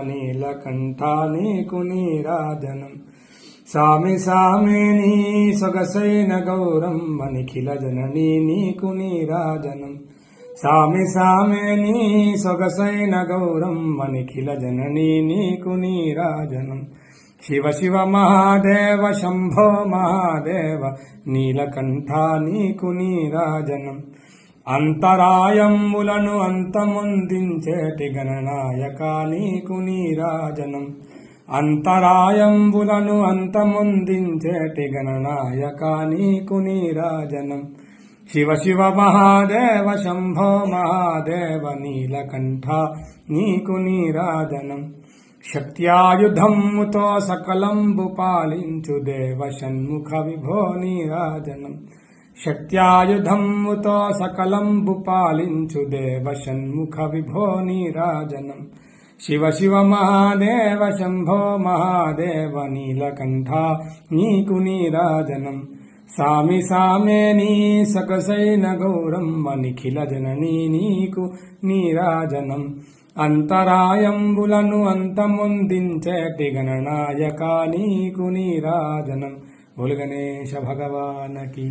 नीलकण्ठानि कुनिराजनं। सामि सामिनी सोगसै न गौरं वनिखिलजननी कुनिराजनं। सामि गौरम् सोगसैनगौरं वनिखिलजननी नीकुनीराजनम् शिव शिव महादेव शम्भो महादेव नीलकण्ठानि कुनिराजनम् అంతరాయములను అంతమొందించేటి గణనాయక నీకు నీరాజనం. అంతరాయంబులను అంతమొందించేటి గణనాయక నీకు నీరాజనం. శివ శివ మహాదేవ శంభో మహాదేవ నీలకంఠ నీకు నీరాజనం. శక్త్యాయుధమ్ముతో సకలంబు పాలించు దేవ షణ్ముఖ విభో నీరాజనం. శక్త్యాయుధమ్ముతో సకలంబు పాలించు దేవ షణ్ముఖ విభో నీరాజనం. శివ శివ మహాదేవ శంభో మహాదేవ నీలకంఠ నీకు నీరాజనం. సామి సామే నీ సకసైన గౌరమ్మ నిఖిల జననీ నీకు నీరాజనం. అంతరాయంబులను అంతమొందించేటి గణనాయక నీకు నీరాజనం. ভোল গণেশ ভগবান কি